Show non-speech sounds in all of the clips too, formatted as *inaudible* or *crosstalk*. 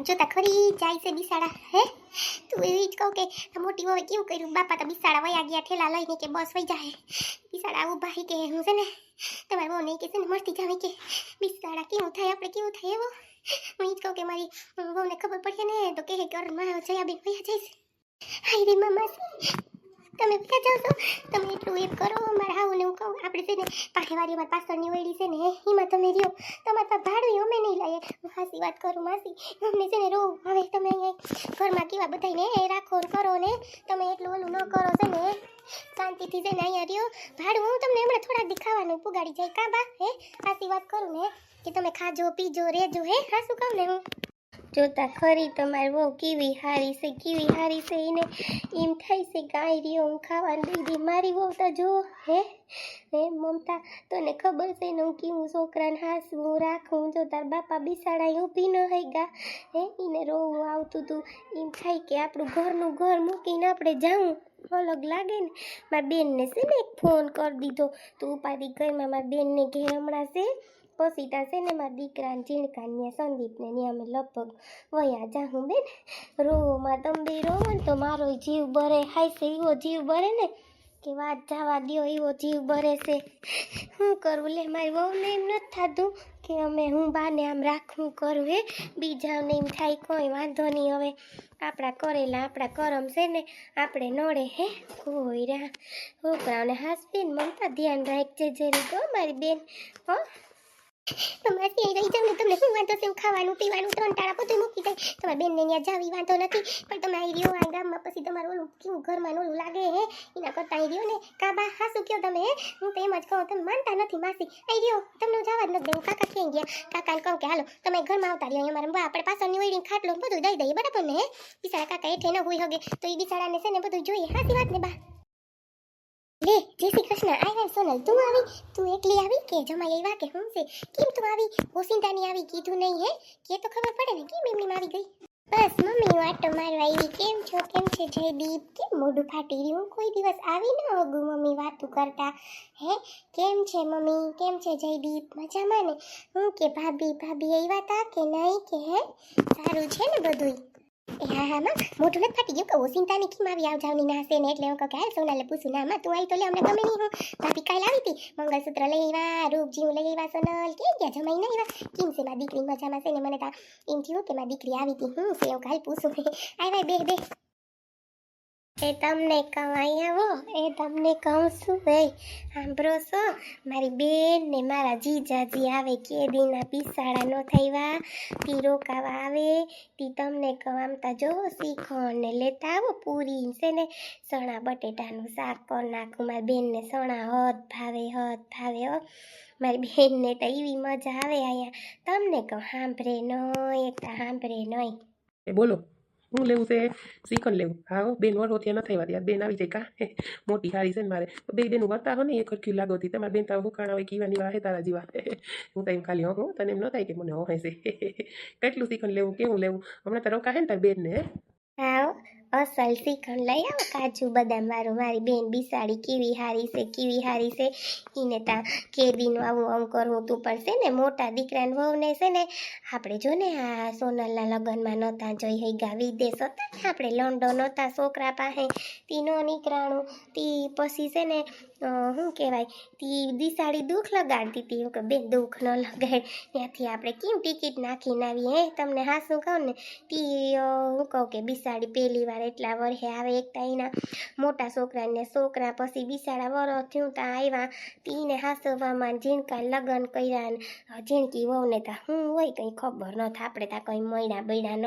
આમ જોતા ખરી જાય છે બિસાડા, હે? તું એવી જ કહું કે આ મોટી વહુએ કેવું કર્યું? બાપા તો બિસાડા વયા ગયા, ઠેલા લઈને કે બસ વહી જાય. બિસાડા આવું ભાઈ કે હું છે ને, તમારે બહુ નહીં કે છે ને મળતી જાવે કે. બિસાડા કેવું થાય? આપણે કેવું થાય એવો? હું એ જ કહું કે મારી બહુને ખબર પડશે ને, તો કહે કે ઘરમાં જયાબેન વયા જઈશ હાય રે મામા, તમે ક્યાં જાઓ છો? તમે એટલું એ કરો, મારા હાવું ને હું આપણે છે ને પાઠેવારી અમારી પાછળની છે ને એમાં તમે રહ્યો. તમારે પાસે ભાડું અમે નહીં લઈએ. હું હાસી વાત કરું, માસી. અમને છે ને રો હવે તમે અહીંયા. ઘરમાં કેવા બધાને રાખો ને કરો ને. તમે એટલું ઓલું ન કરો છે ને. શાંતિથી જઈને અહીંયા રહ્યો. ભાડું હું તમને હમણાં થોડાક દી ખાવાનું પુગાડી જાય. કાં બા? હે હાસી વાત કરું ને, કે તમે ખાજો, પીજો, રેજો, હે. હાસું કહું ને હું. જોતા ખરી તમારી બહુ કેવી હારી છે, કેવી હારી છે, એને એમ થાય છે ગાય રહ્યો હું ખાવાનું દીધી મારી બહુ તો જો, હે? હે, મમતા, તને ખબર છે ને હું કેવું છોકરાને હાસવું રાખું જો તાર બાપા બિસાડા ઊભી ન હોય ગા હે? એને રોવું આવતું હતું એમ થાય કે આપણું ઘરનું ઘર મૂકીને આપણે જાઉં. અલગ લાગે ને. મારા બેનને છે ને એક ફોન કરી દીધો. તું ઉપાધિ કરમાં મારા બેનને ઘેર હમણાં છે. પછી છે ને મારા દીકરાને ઝીણકાને ત્યાં સંદીપને ત્યાં અમે લગભગ વયા જાહું બેન. રોમાં તમે બે રોવો ને તો મારો જીવ ભરે, હાય છે એવો જીવ ભરે ને? કે વાત જવા દ્યો એવો જીવ ભરે છે શું કરવું લે, મારી વહુને એમ નથી થતું કે અમે હું બાને આમ રાખવું કરું, હે? બીજાને એમ થાય કોઈ વાંધો નહીં હવે. આપણા કરેલા, આપણા કરમ છે ને, આપણે નડે, હે? કોઈ રા છોકરાઓને હાસબેન મમતા ધ્યાન રાખજે જરી ગો મારી બેન, હો? તમારે ત્યાં રહી જાવ ને તમને શું વાંધો છે? ખાવાનું, પીવાનું, ત્રણ ટાળા બધું મૂકી જાય તમારે બેનને ત્યાં જાવી વાંધો નથી, પણ તમે આવી રહ્યો આ ગામમાં, પછી તમારું ઓલું કેવું ઘરમાં ઓલું લાગે હે? એના કરતાં આવી રહ્યો ને? કાબા હાસું કયો તમે હે? હું તો એમ જ કહું, તમે માનતા નથી માસી. આવી રહ્યો, તમને જવા જ નથી દેવું. કાકા ક્યાં ગયા? કાકાને કહું કે હાલો, તમે ઘરમાં આવતા રહ્યો. અમારે બા આપણે પાછળની વળીને ખાટલો બધું દઈ દઈએ, બરાબર ને હે? બિચારા કાકા હેઠે ન હોય હગે, તો એ બિચારાને છે ને બધું જોઈએ. હાસી વાત ને બા? લે જય શ્રી કૃષ્ણ આવ્યા સોનલ, તું આવી? તું એકલી આવી કે જમાઈ આવ્યા કે હું છે? કેમ તું આવી? ઓસિંતાની આવી કીધું નહીં હે? કે તો ખબર પડે ને, કેમ એમની આવી ગઈ? બસ, મમ્મી હું મારવા આવી કેમ છો, કેમ છે, જયદીપ? કેમ મોઢું ફાટી રહ્યું? હું કોઈ દિવસ આવી ન હોગું મમ્મી વાતું કરતા. હે, કેમ છે મમ્મી? કેમ છે જયદીપ? મજામાં ને? હું કે ભાભી ભાભી આવ્યા તા કે નહીં કે હે? સારું છે ને બધુંય? એ હા હા, માં. મોટું નથી ફાટી ગયું કે ઓસિંતાની કેમ આવી આવ જાવની નાસે ને એટલે હું કહું કે હાલ સોનાલે પૂછું ના, માં, તું આવી તો લે, અમને ગમે નહીં હું. ભાભી કાલ આવી હતી. મંગળસૂત્ર લઈ આવ્યા રૂપજીવું લઈ આવ્યા, સોનલ. કે ગયા? જમાઈ નહીં આવ્યા. કેમ છે, મારી દીકરી? મજામાં છે ને? મને તા એમ થયું કે મારી દીકરી આવી હતી. હું છે હું કાલ પૂછું. આવ્યા બે બે એ તમને અહીંયા આવો, એ તમને કહું છું ભાઈ સાંભળો છો? મારી બેન ને મારા જીજાજી આવે કે દીના પિસાડા નો થઈવા, તી રોકાવા આવે, તી તમને કહું તા જોવો શીખો ને લેતા આવો પૂરી, છે ને? સણા બટેટાનું શાક કરી નાખું, મારી બેનને સણા હદ ભાવે હદ ભાવે, હો. મારી બેનને તો એવી મજા આવે અહીંયા. તમને કહું, સાંભળે નહીં એકતા સાંભળે નહીં બોલો. હું લેવું છે શ્રીખંડ લેવું હા બેન વરો ત્યાં નથી આવ્યા બેન આવી જાય કા મોટી હારી છે ને મારે બે બેન વર્તા હો ને એ ખરખ્યું લાગો હતી તમારે બેન તાવ હુકાણા હોય કીવા નીવા હે તારા જીવા હું તો એમ ખાલી હો તને એમ ન થાય કે મને હોય છે કેટલું શ્રીખંડ લેવું કેવું લેવું હમણાં તો રોકા હે ને તારી બેનને હે અસલ શ્રીખંડ લઈ આવો, કાજુ, બદામ વાળું, મારી બેન બિસાડી કેવી હારી છે, કેવી હારી છે. એને તા કેદીનું આવું આમ કરવું તું પણ છે ને, મોટા દીકરાને વહુને છે ને, આપણે જો ને આ સોનલના લગ્નમાં નહોતા જોઈ હઈ ગા વિદેશ હતા ને આપણે લંડન નહોતા, છોકરા પાસે. તી નો નીકળાણું, તી પછી છે ને શું કહેવાય, તી દિસાડી દુઃખ લગાડતી હતી. કે બેન, દુઃખ ન લગાડ, ત્યાંથી આપણે કેમ ટિકિટ નાખીને આવીએ, હે? તમને હાસું કહું ને. તી હું કહું કે, બિસાડી પહેલી વાર એટલા વર્ષે આવે એક તો એના મોટા છોકરાને છોકરા પછી બિસાડા વરસ થયું ત્યાં આવ્યા તીને હાસવામાં ઝીણકા લગ્ન કર્યા ને ઝીણકી વહુને તા હું હોય કંઈ ખબર ન થાય. આપણે તા કંઈ મળ્યા બળ્યા ન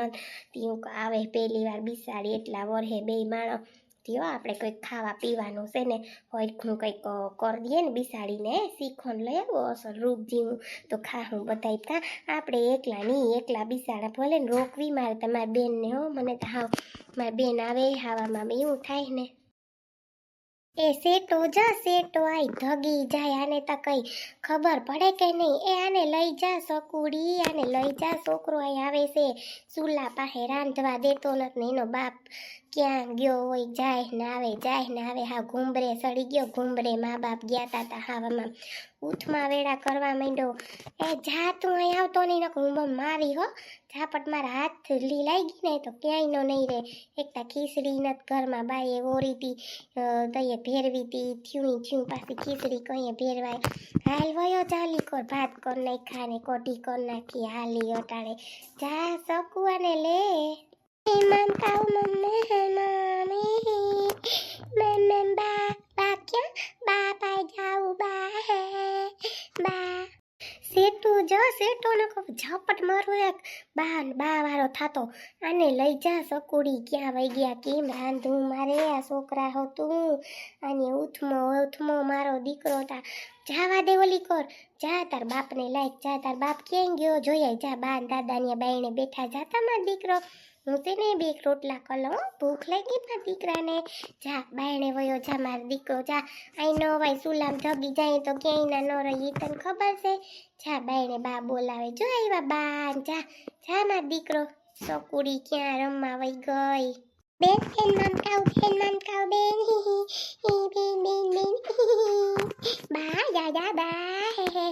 તી આવે પહેલી વાર બિસાડી એટલા વર્ષે બે માણસ થયો. આપણે કંઈક ખાવા પીવાનું છે ને, હોયખું કંઈક કરી દઈએ ને બિસાડીને શીખોન લઈ આવો, અસલ રૂપ જેવું. તો ખાહું બધાય તા. આપણે એકલા નહીં, એકલા બિસાડા ભલે ને રોકવી મારે તમારી બેનને, હો, મને તો હાવ, મારી બેન આવે હાવામાં એવું થાય ને. એ સેટો જા સેટો આઈ, ધગી જાય, આને તો કઈ ખબર પડે કે નહીં? એ આને લઈ જા, સકુડી, આને લઈ જા, છોકરો અહીં આવે છે. ચૂલા પાસે રાંધવા દેતો નથી એનો બાપ ક્યાં ગયો હોય જાય ને આવે જાય ને આવે, હા ઘૂંબરે સડી ગયો ઘૂંબરે મા બાપ ગયા તા તા હાવામાં. ઉઠમાં વેળા કરવા માંડ્યો. એ, જા તું અહીં, આવતો નહીં, નકર હું મારી, હો. ઝાપટ મારા હાથ લી લાગી ને તો ક્યાંય નો નહીં રે એકતા ખીચડી નત ઘરમાં, બાઈએ ઓરી તી દઈએ ભેરવી તી થયું થયું પાછી ખીચડી કહીએ ભેરવાય. હાલ વયો ચાલી કોર ભાત કર નાખા ને કોઢી કર નાખી, હાલી અટાડે જા સકુઆને લે. મેમ કાઉ મમ્મે મમ્મી મેમ મેમ બા બા ક્યાં બા. જો, સેટો ને ઝપટ મારું એક. બા બા થાતો. આને લઈ જા સકુડી, ક્યાં વઈ ગયા, કેમ રાંધું? મારે આ છોકરા હો તું આને ઉથમો ઉથમો મારો દીકરો તા. જાવા દે ઓલી કર. જા તાર બાપને લાયક, જા તાર બાપ ક્યાં ગયો? જોયા જા બા દાદાની બાઈને બેઠા. જાતા માર દીકરો. હું તેને બે રોટલા કલો. ભૂખ લાગી મારા દીકરાને. જા, બાયણે વયો જા, મારો દીકરો જા. અહીં ન હોય સુલામ જગી જાય તો ક્યાંય ના ન રહી તને ખબર છે? જા, બાયણે બા બોલાવે. જો આવ્યા બા જા. જા, મારો દીકરો. સકુડી ક્યાં રમવા વઈ ગઈ? બેન બેન મમ કાઉ બેન મમ કાઉ બેન. *laughs* હી હી, બેન બેન બેન. *laughs* બા જા જા બા. હે હે.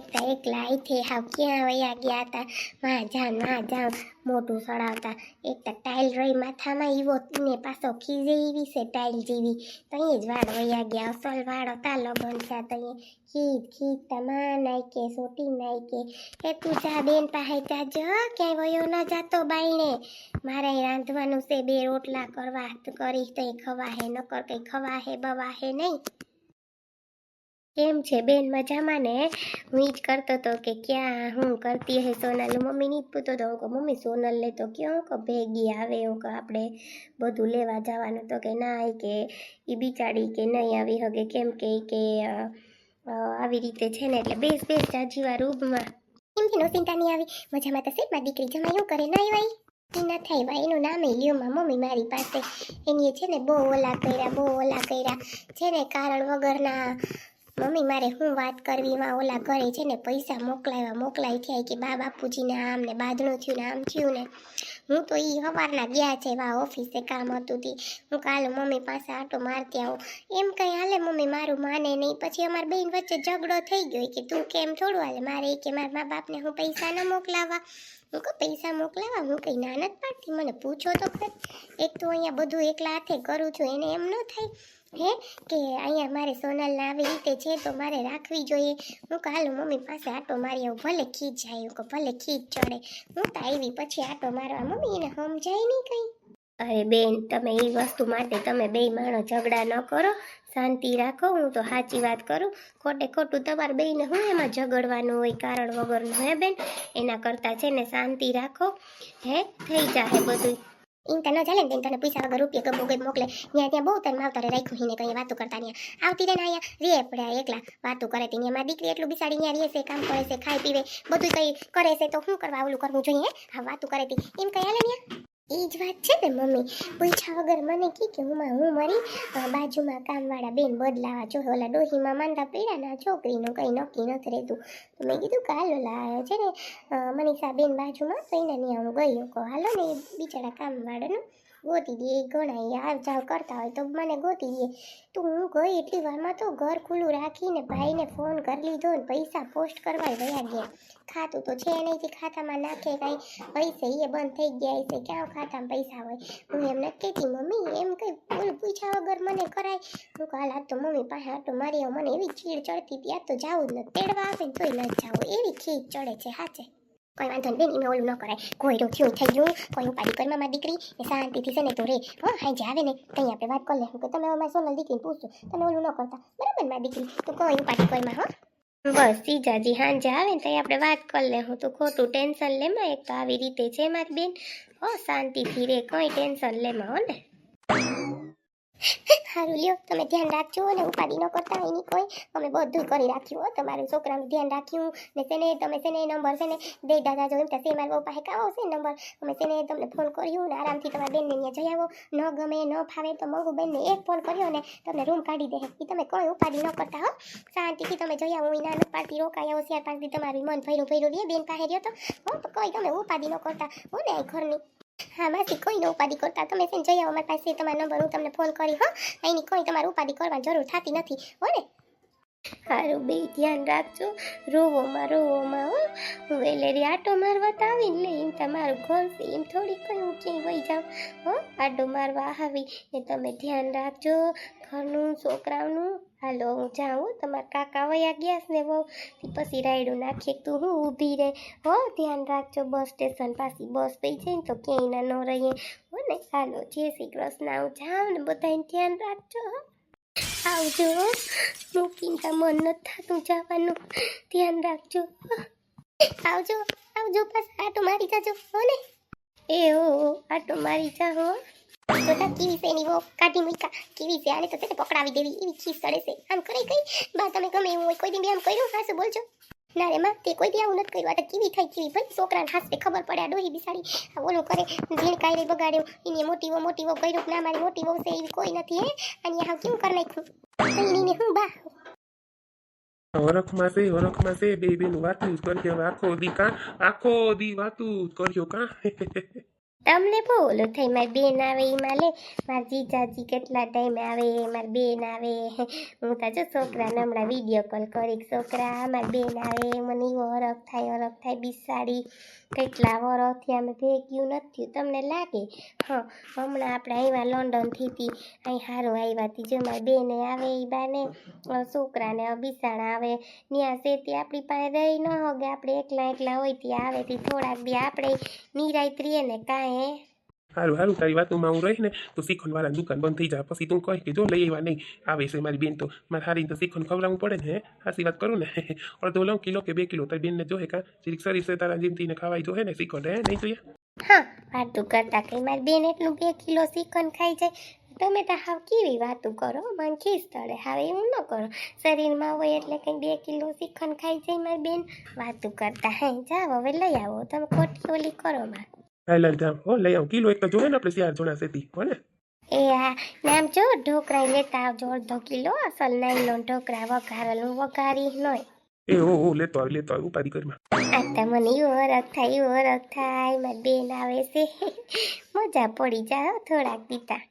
હે એકતા એકલા અહીંથી હાવ ક્યાં વયા ગયા હતા માં જાનમાં જાન મોટું સડાવતા તો ટાઇલ રહી માથામાં એવો ને પાછો ખીજે એવી છે ટાઈલ જેવી. તહીં જ વાળ વયા ગયા, અસલ વાળ હતા લગન છે તઈ ખીજ ખીજ તમા નાખે સોટી નાખે એ તું જા બેન પાસે જાજો ક્યાંય વયો ન જાતો બાઈને મારે રાંધવાનું છે, બે રોટલા કરવા તો કરી તઈ ખવાહે, નકર હે ખવાહે, બવાહે નહીં. કેમ છે બેન? મજામાં ને? હું જ કરતો હતો કે ક્યાં હું કરતી હે સોનલ મમ્મી ની પૂછતો હતો કે મમ્મી સોનલ લે તો ક્યાં કે ભેગી આવે? એવું કે આપણે બધું લેવા જવાનું. તો કે ના, ઈ કે એ બિચારી કે નહીં આવી હગે. કેમ કે કે આવી રીતે છે ને, એટલે બેસ બેસ, જાજી વાર રૂબમાં કેમ કે નો ચિંતા નહીં આવી? મજામાં તો સેટમાં દીકરી જમા એવું કરે? નહીં આવી ના થાય ભાઈ એનું નામે લ્યો માં, મમ્મી મારી પાસે. એની છે ને, બહુ ઓલા કર્યા, બહુ ઓલા કર્યા. છે ને કારણ વગરના મમ્મી, મારે હું વાત કરવી? માં ઓલા ઘરે છે ને પૈસા મોકલાવ્યા મોકલાઈ થયા કે બા બાપુજીને આમ ને બાદણું થયું ને આમ થયું ને. હું તો એ સવારના ગયા છે, વા ઓફિસે કામ હતું તી. હું કાલ મમ્મી પાસે આટો મારતી આવું. એમ કંઈ હાલે મમ્મી, મારું માને નહીં. પછી અમાર બેન વચ્ચે ઝઘડો થઈ ગયો કે તું કેમ થોડું હાલે? મારે કે મારા મા બાપને હું પૈસા ન મોકલાવા. હું કહું પૈસા મોકલાવા? હું કંઈ નાના જ પાડતી મને પૂછો તો ખરી. એક તો અહીંયા બધું એકલા હાથે કરું છું, એને એમ ન થાય. હે? કે અહીંયા મારે સોનલને આવી રીતે છે તો મારે રાખવી જોઈએ. હું કાલું મમ્મી પાસે આટો મારી આવું, ભલે ખીચ જાય કહું, ભલે ખીચ ચડે. હું તો આવી પછી આટો મારવા, મમ્મી, એને સમજાય નહીં કંઈ. અરે બેન, તમે એ વસ્તુ માટે તમે બે માણો ઝઘડા ન કરો, શાંતિ રાખો, હું તો સાચી વાત કરું. ખોટે ખોટું તમારે બેને હું એમાં ઝઘડવાનું હોય, કારણ વગરનું, હે બેન? એના કરતાં છે ને શાંતિ રાખો, હે? થઈ જાય બધું ઇન તને ચાલે ને તને પૈસા વગર રૂપિયા ગમો ગઈ મોકલે. ત્યાં ત્યાં બહુ તને માવતરે રાખ્યું હિને કઈ વાતો કરતા ત્યાં આવતી રહે અહીંયા, રે પડ્યા એકલા વાતો કરે તે એમાં દીકરી એટલું બિસાડી ત્યાં રહે છે, કામ કરે છે ખાઈ પીવે બધું કઈ કરે છે, તો શું કરવા ઓલું કરવું જોઈએ, હે? વાતો કરે તી. એમ કઈ હાલે એ જ વાત છે ને, મમ્મી. પૂછ્યા વગર મને કી કે હું હું મારી બાજુમાં કામવાળા બેન બદલાવા જો ઓલા ડોહીમાં માંદા પડ્યા છોકરીનું કંઈ નક્કી નથી રહેતું. તો મેં કીધું, કે હાલો, લા છે ને મનીષા બેન બાજુમાં તો એના ત્યાં હું ગઈ કહું, હાલો ને બિચારા કામવાળાનું ગોતી દે ઘણા આવ જાવ કરતા હોય તો મને ગોતી દે. તો હું ગઈ એટલી વારમાં તો ઘર ખુલ્લું રાખીને ભાઈને ફોન કરી લીધો ને પૈસા પોસ્ટ કરવા ગયા ગયા. ખાતું તો છે નહીં ખાતામાં નાખે કાંઈ. પૈસે એ બંધ થઈ ગયા છે ક્યાં ખાતામાં પૈસા હોય? હું એમ નથી કહેતી, મમ્મી, એમ કંઈ બોલું પૂછ્યા વગર મને કરાય. હું કાલ આ તો મમ્મી પાસે આટો મારી મને એવી ચીડ ચડતી હતી આ તો જાવું જ નથી તેડવા આવે ને તોય ન જાવું. એવી ખીચ ચડે છે, હાચે. કોઈ વાંધો નહીં, બેન ઓલું ન કરાય. કોઈ રો થયું થઈ ગયું, કોઈ ઉપાડી કરી મારી દીકરી, એ શાંતિથી છે ને તો રે. હા હાઈ જે આવે ને ત્યાં આપણે વાત કરી લે. કે તમે અમારી મારી સોનલ દીકરીને પૂછશો તમે ઓલું ન કરતા. બરાબર, મારી દીકરી, તું કોઈ ઉપાડી કોઈમાં હા. બસ જીજાજી હાંજે આવે ને ત્યાં આપણે વાત કરી લે. હું તો ખોટું ટેન્શન લેમાં એક તો આવી રીતે છે મારી બેન. હો, શાંતિથી રે, કોઈ ટેન્શન લેમાં હો ને. સારું લ્યો, તમે ધ્યાન રાખજો અને ઉપાધિ કરતા એની કોઈ. અમે બધું કરી રાખ્યું તમારું છોકરાનું ધ્યાન રાખ્યું. ને તેને તમે છે ને નંબર છે ને દે દાદા જો એમ છે મારા પાસે કાવો છે નંબર અમે છે ને, તમને ફોન કર્યો ને આરામથી તમારા બેનને અહીંયા જઈ આવો. ન ગમે, ન ફાવે તો મગુ બેનને એક ફોન કર્યો ને તમને રૂમ કાઢી દે. એ તમે કોઈ ઉપાધિ ન કરતા, હો. શાંતિથી તમે જઈ આવો એના પાડતી રોકાઈ આવો, ચાર પાંચ તમારું મન ભર્યું ભર્યું. રે બેન પાસે રહ્યો તો કોઈ તમે ઉપાધિ ન કરતા, હો ને ઘરની. હા, માસી કોઈને ઉપાધિ કરતા. તમે છે ને જઈ આવો મારી પાસે, તમારો નંબર, હું તમને ફોન કરી, હો. અહીંની કોઈ તમારે ઉપાધિ કરવાની જરૂર થતી નથી હો ને સારું બે ધ્યાન રાખજો. રોવોમાં રોવોમાં, હો. હું વેલેરી આટો મારવા તો આવીને લઈ એમ તમારું ઘર છે. એમ થોડી કઈ હું ક્યાંય વહી જાઉં. હો આટો મારવા આવી. ને તમે ધ્યાન રાખજો. ઘરનું છોકરાઓનું હાલો, હું જાઉં. તમારા કાકા વયા ગયા ને બહુ પછી રાયડું નાખીએ તું હું ઊભી રહે? હો, ધ્યાન રાખજો. બસ સ્ટેશન પાસે બસ પઈ જાય ને તો ક્યાંય ના ન રહીએ. હો ને? હાલો, જય શ્રી કૃષ્ણ. હું જાઉં ને બધાને ધ્યાન રાખજો, હો. આવજો. હો. મૂકીને મન નથી થતું જવાનું. ધ્યાન રાખજો. આવજો આવજો, બસ, આટો મારી જાજો, હો ને? એ હો, આટો મારી જા, હો. બધા કીવી છે એની કાઢી મૂકા કેવી છે? આને તો તેને પકડાવી દેવી. એવી ખીસ ચડે છે. આમ કરે કઈ? બા, તમે ગમે એવું હોય, કોઈ દી આમ કર્યું? હાસું બોલજો. ના રે માં, તે કોઈ બી આવું નથી કર્યું. આ કેવી થઈ કેવી? ભાઈ છોકરાને હાસતે ખબર પડે, આ ડોહી બિસાડી ઓલું કરે, ઝીણ કાંઈ બગાડ્યો એની મોટી વહુ મોટી વહુ કર્યું ના, મારી મોટી વહુ છે એવી કોઈ નથી, હે? અને હા કેવું કરી નાખ્યું? એની હું બા? ઓરખમાં છે, હરખમાં છે, બે બેનું વાતું જ કરજો આખો દી કા, આખો દી વાતું જ કર્યો કાં? *laughs* તમને બહુ ઓલો થઈ મારી બેન આવે એમાં લે મારા જીજાજી કેટલા ટાઈમે આવે, મારી બેન આવે? હું તો જો છોકરાને હમણાં વીડિયો કોલ કરી છોકરા, મારી બેન આવે, મને એવો હરખ થાય હરખ થાય, બિસાડી. કેટલા વરસથી અમે ભેગ્યું નથી, તમને લાગે? હા, હમણાં આપણે આવ્યા લંડનથી હતી અહીં સારું આવ્યા હતી જો મારી બેને આવે એ બાને છોકરાને બિસાણા આવે. ન્યા છે તે આપણી પાસે રહી ન હોગે, આપણે એકલા એકલા હોય ત્યાં આવે તે. થોડાક દી આપણે નિરાયત રહીએ ને કાંઈ હે સારું સારું તારી વાતમાં હું રહીને તો શીખોન વાળા દુકાન બંધ થઈ જાય પછી તું કહે કે જો લઈ આવ્યા નહીં આવે છે મારી બેન તો મારે હારી તો શીખોન ખવડાવવું પડે ને હાસી વાત કરું ને અડધો લઉં કિલો કે બે કિલો તારી બેનને જોહે કા જીરીક સરી છે તારા જીમતીને ખાવાય જોહે ને શીખોન હે નહીં જોઈએ હા વાતું કરતા કઈ મારી બેન એટલું બે કિલો શીખોન ખાઈ જાય તમે તો હાવ કેવી વાતું કરો મન ખીસ તળે હવે એવું ન કરો શરીરમાં હોય એટલે કંઈ બે કિલો શ્રીખંડ ખાઈ જાય મારી બેન વાતું કરતા હે જાઓ હવે લઈ આવો તમે ખોટી ઓલી કરો માં હાલ હાલ હો લઈ આવ કિલો એક તો જોહે ને આપણે ચાર જણા સેતી હો ને એ હા નામ જો ઢોકળા લેતા આવજો અડધો કિલો અસલ નાઈલોન ઢોકળા વઘારેલું વઘારી નોય એ ઓ ઓ લેતો આવી લેતો આવી ઉપાધિ ઘરમાં આ તો મને હરખ થાય હરખ થાય મારી બેન આવે છે મજા પડી જાય થોડાક દીતા